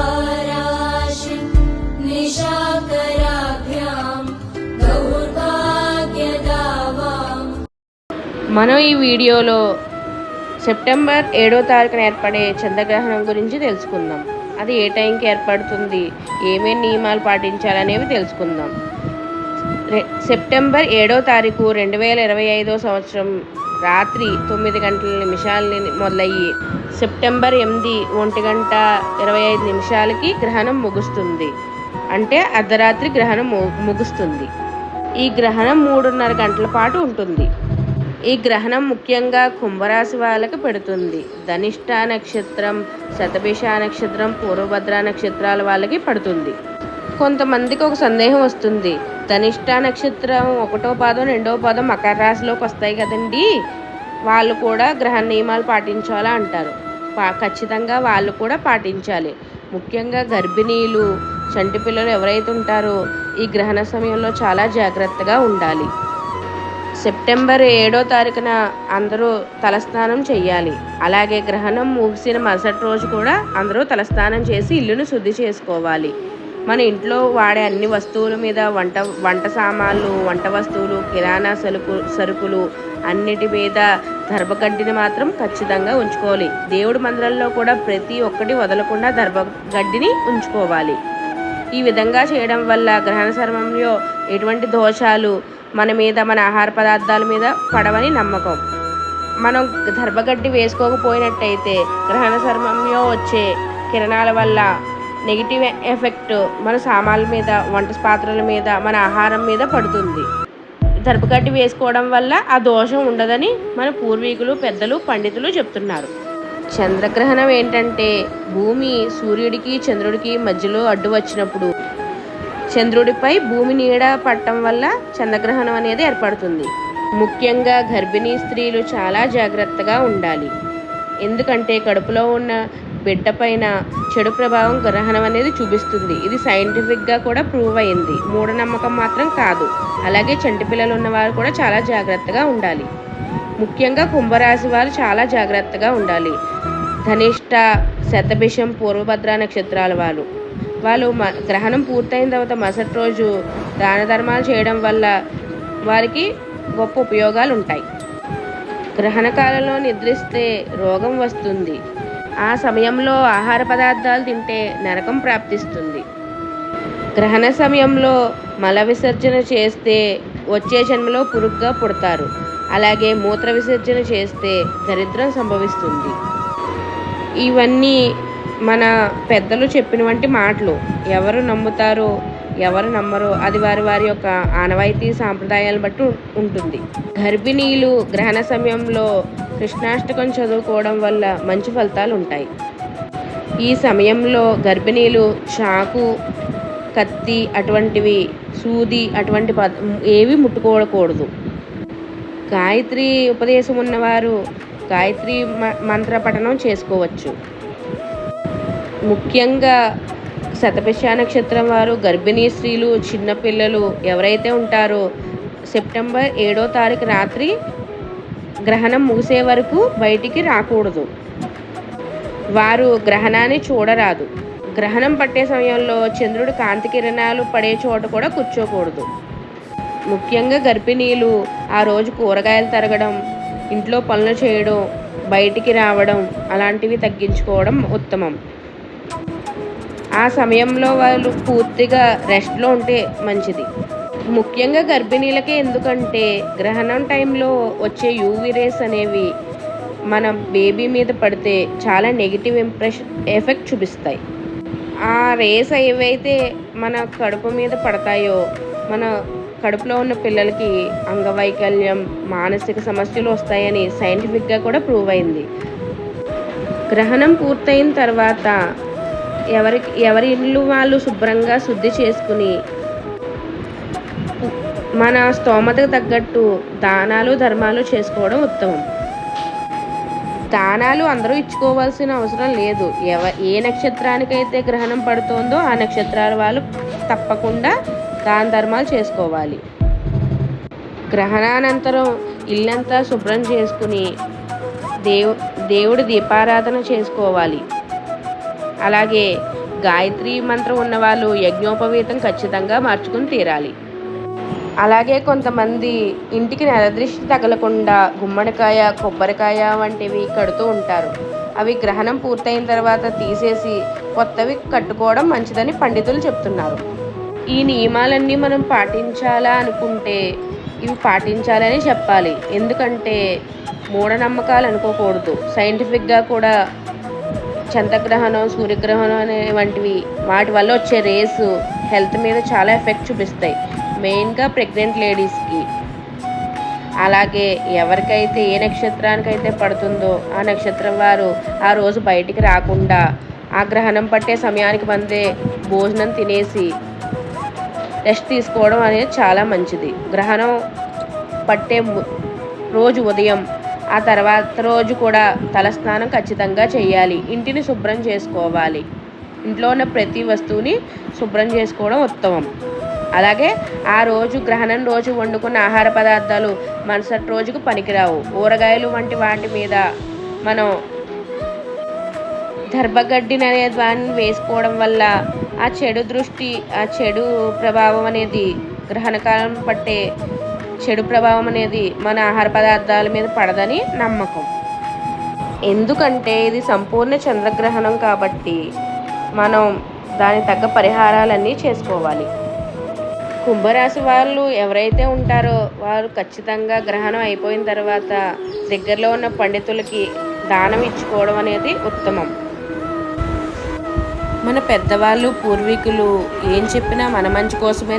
उपहाराशि निशाकराभ्यां दौर्भाग्यदावाम् మనం ఈ వీడియోలో సెప్టెంబర్ ఏడో తారీఖున ఏర్పడే చంద్రగ్రహణం గురించి తెలుసుకుందాం అది ఏ టైంకి ఏర్పడుతుంది ఏమేమి నియమాలు పాటించాలనేవి తెలుసుకుందాం రె- సెప్టెంబర్ ఏడో తారీఖు రెండు వేల ఇరవై ఐదో సంవత్సరం రాత్రి తొమ్మిది గంటల నిమిషాలని మొదలయ్యి సెప్టెంబర్ ఎనిమిది ఒంటి గంట ఇరవై ఐదు నిమిషాలకి గ్రహణం ముగుస్తుంది. అంటే అర్ధరాత్రి గ్రహణం ము- ముగుస్తుంది. ఈ గ్రహణం మూడున్నర గంటల పాటు ఉంటుంది. ఈ గ్రహణం ముఖ్యంగా కుంభరాశి వాళ్ళకి పెడుతుంది. ధనిష్ట నక్షత్రం శతభిష నక్షత్రం పూర్వభద్ర నక్షత్రాల వాళ్ళకి పడుతుంది. కొంతమందికి ఒక సందేహం వస్తుంది. ధనిష్ట నక్షత్రం ఒకటో పాదం రెండో పాదం మకర రాశిలోకి వస్తాయి కదండి. వాళ్ళు కూడా గ్రహ నియమాలు పాటించాలా అంటారు. పా ఖచ్చితంగా వాళ్ళు కూడా పాటించాలి. ముఖ్యంగా గర్భిణీలు చంటి పిల్లలు ఎవరైతే ఉంటారో ఈ గ్రహణ సమయంలో చాలా జాగ్రత్తగా ఉండాలి. సెప్టెంబర్ ఏడో తారీఖున అందరూ తలస్నానం చేయాలి అలాగే గ్రహణం ముగిసిన మరుసటి రోజు కూడా అందరూ తలస్నానం చేసి ఇల్లును శుద్ధి చేసుకోవాలి. మన ఇంట్లో వాడే అన్ని వస్తువుల మీద వంట వంట సామాన్లు వంట వస్తువులు కిరాణా సరుకు సరుకులు అన్నిటి మీద దర్భగడ్డిని మాత్రం ఖచ్చితంగా ఉంచుకోవాలి. దేవుడి మందిరంలో కూడా ప్రతి ఒక్కటి వదలకుండా దర్భగడ్డిని ఉంచుకోవాలి. ఈ విధంగా చేయడం వల్ల గ్రహణ సమయంలో ఎటువంటి దోషాలు మన మీద మన ఆహార పదార్థాల మీద పడవని నమ్మకం. మనం దర్భగడ్డి వేసుకోకపోయినట్టయితే గ్రహణ సమయంలో వచ్చే కిరణాల వల్ల నెగిటివ్ ఎఫెక్ట్ మన సామాన్ల మీద వంట పాత్రల మీద మన ఆహారం మీద పడుతుంది. దర్భగడ్డి వేసుకోవడం వల్ల ఆ దోషం ఉండదని మన పూర్వీకులు పెద్దలు పండితులు చెప్తున్నారు. చంద్రగ్రహణం ఏంటంటే భూమి సూర్యుడికి చంద్రుడికి మధ్యలో అడ్డు వచ్చినప్పుడు చంద్రుడిపై భూమి నీడ పట్టడం వల్ల చంద్రగ్రహణం అనేది ఏర్పడుతుంది. ముఖ్యంగా గర్భిణీ స్త్రీలు చాలా జాగ్రత్తగా ఉండాలి. ఎందుకంటే కడుపులో ఉన్న బిడ్డ పైన చెడు ప్రభావం గ్రహణం అనేది చూపిస్తుంది. ఇది సైంటిఫిక్గా కూడా ప్రూవ్ అయింది. మూఢనమ్మకం మాత్రం కాదు. అలాగే చంటి పిల్లలు ఉన్నవారు కూడా చాలా జాగ్రత్తగా ఉండాలి. ముఖ్యంగా కుంభరాశి వారు చాలా జాగ్రత్తగా ఉండాలి. ధనిష్ట శతభిషం పూర్వభద్ర నక్షత్రాల వాళ్ళు. వాళ్ళు మ గ్రహణం పూర్తయిన తర్వాత మరుసటి రోజు దాన ధర్మాలు చేయడం వల్ల వారికి గొప్ప ఉపయోగాలు ఉంటాయి. గ్రహణ కాలంలో నిద్రిస్తే రోగం వస్తుంది. ఆ సమయంలో ఆహార పదార్థాలు తింటే నరకం ప్రాప్తిస్తుంది. గ్రహణ సమయంలో మల విసర్జన చేస్తే వచ్చే జన్మలో పురుగ్గా పుడతారు. అలాగే మూత్ర విసర్జన చేస్తే దరిద్రం సంభవిస్తుంది. ఇవన్నీ మన పెద్దలు చెప్పినవంటి మాటలు. ఎవరు నమ్ముతారో ఎవరు నమ్మరో అది వారి వారి యొక్క ఆనవాయితీ సాంప్రదాయాలను బట్టి ఉంటుంది. గర్భిణీలు గ్రహణ సమయంలో కృష్ణాష్టకం చదువుకోవడం వల్ల మంచి ఫలితాలు ఉంటాయి. ఈ సమయంలో గర్భిణీలు చాకు కత్తి అటువంటివి సూది అటువంటి పద ఏవి ముట్టుకోకూడదు. గాయత్రి ఉపదేశం ఉన్నవారు గాయత్రి మ- మంత్ర పఠనం చేసుకోవచ్చు. ముఖ్యంగా శతభిష నక్షత్రం వారు గర్భిణీ స్త్రీలు చిన్నపిల్లలు ఎవరైతే ఉంటారో సెప్టెంబర్ ఏడో తారీఖు రాత్రి గ్రహణం ముగిసే వరకు బయటికి రాకూడదు. వారు గ్రహణాన్ని చూడరాదు. గ్రహణం పట్టే సమయంలో చంద్రుడు కాంతి కిరణాలు పడే చోట కూడా కూర్చోకూడదు. ముఖ్యంగా గర్భిణీలు ఆ రోజు కూరగాయలు తరగడం ఇంట్లో పనులు చేయడం బయటికి రావడం అలాంటివి తగ్గించుకోవడం ఉత్తమం. ఆ సమయంలో వాళ్ళు పూర్తిగా రెస్ట్లో ఉంటే మంచిది. ముఖ్యంగా గర్భిణీలకే ఎందుకంటే గ్రహణం టైంలో వచ్చే యూవీ రేస్ అనేవి మన బేబీ మీద పడితే చాలా నెగిటివ్ ఇంప్రెషన్ ఎఫెక్ట్ చూపిస్తాయి. ఆ రేస్ ఏవైతే మన కడుపు మీద పడతాయో మన కడుపులో ఉన్న పిల్లలకి అంగవైకల్యం మానసిక సమస్యలు వస్తాయని సైంటిఫిక్గా కూడా ప్రూవ్ అయింది. గ్రహణం పూర్తయిన తర్వాత ఎవరికి ఎవరి ఇల్లు వాళ్ళు శుభ్రంగా శుద్ధి చేసుకుని మన స్తోమతకు తగ్గట్టు దానాలు ధర్మాలు చేసుకోవడం ఉత్తమం. దానాలు అందరూ ఇచ్చుకోవాల్సిన అవసరం లేదు. ఎవ ఏ నక్షత్రానికైతే గ్రహణం పడుతోందో ఆ నక్షత్రాల వాళ్ళు తప్పకుండా దాన ధర్మాలు చేసుకోవాలి. గ్రహణానంతరం ఇల్లంతా శుభ్రం చేసుకుని దేవు దేవుడి దీపారాధన చేసుకోవాలి. అలాగే గాయత్రి మంత్రం ఉన్నవాళ్ళు యజ్ఞోపవీతం ఖచ్చితంగా మార్చుకుని తీరాలి. అలాగే కొంతమంది ఇంటికి నెలదృష్టి తగలకుండా గుమ్మడికాయ కొబ్బరికాయ వంటివి కడుతూ ఉంటారు. అవి గ్రహణం పూర్తయిన తర్వాత తీసేసి కొత్తవి కట్టుకోవడం మంచిదని పండితులు చెప్తున్నారు. ఈ నియమాలన్నీ మనం పాటించాలా అనుకుంటే ఇవి పాటించాలని చెప్పాలి. ఎందుకంటే మూఢనమ్మకాలు అనుకోకూడదు. సైంటిఫిక్గా కూడా చంద్రగ్రహణం సూర్యగ్రహణం అనే వంటివి వాటి వల్ల వచ్చే రేసు హెల్త్ మీద చాలా ఎఫెక్ట్ చూపిస్తాయి. మెయిన్గా ప్రెగ్నెంట్ లేడీస్కి అలాగే ఎవరికైతే ఏ నక్షత్రానికైతే పడుతుందో ఆ నక్షత్రం వారు ఆ రోజు బయటికి రాకుండా ఆ గ్రహణం పట్టే సమయానికి మందే భోజనం తినేసి రెస్ట్ తీసుకోవడం అనేది చాలా మంచిది. గ్రహణం పట్టే రోజు ఉదయం ఆ తర్వాత రోజు కూడా తలస్నానం ఖచ్చితంగా చేయాలి. ఇంటిని శుభ్రం చేసుకోవాలి. ఇంట్లో ఉన్న ప్రతి వస్తువుని శుభ్రం చేసుకోవడం ఉత్తమం. అలాగే ఆ రోజు గ్రహణం రోజు వండుకున్న ఆహార పదార్థాలు మరుసటి రోజుకు పనికిరావు. ఊరగాయలు వంటి వాటి మీద మనం దర్భగడ్డిని అనే దాన్ని వేసుకోవడం వల్ల ఆ చెడు దృష్టి ఆ చెడు ప్రభావం అనేది గ్రహణకాలం పట్టే చెడు ప్రభావం అనేది మన ఆహార పదార్థాల మీద పడదని నమ్మకం. ఎందుకంటే ఇది సంపూర్ణ చంద్రగ్రహణం కాబట్టి మనం దానికి తగ్గ పరిహారాలన్నీ చేసుకోవాలి. కుంభరాశి వాళ్ళు ఎవరైతే ఉంటారో వారు ఖచ్చితంగా గ్రహణం అయిపోయిన తర్వాత దగ్గరలో ఉన్న పండితులకి దానం ఇచ్చుకోవడం అనేది ఉత్తమం. మన పెద్దవాళ్ళు పూర్వీకులు ఏం చెప్పినా మన మంచి కోసమే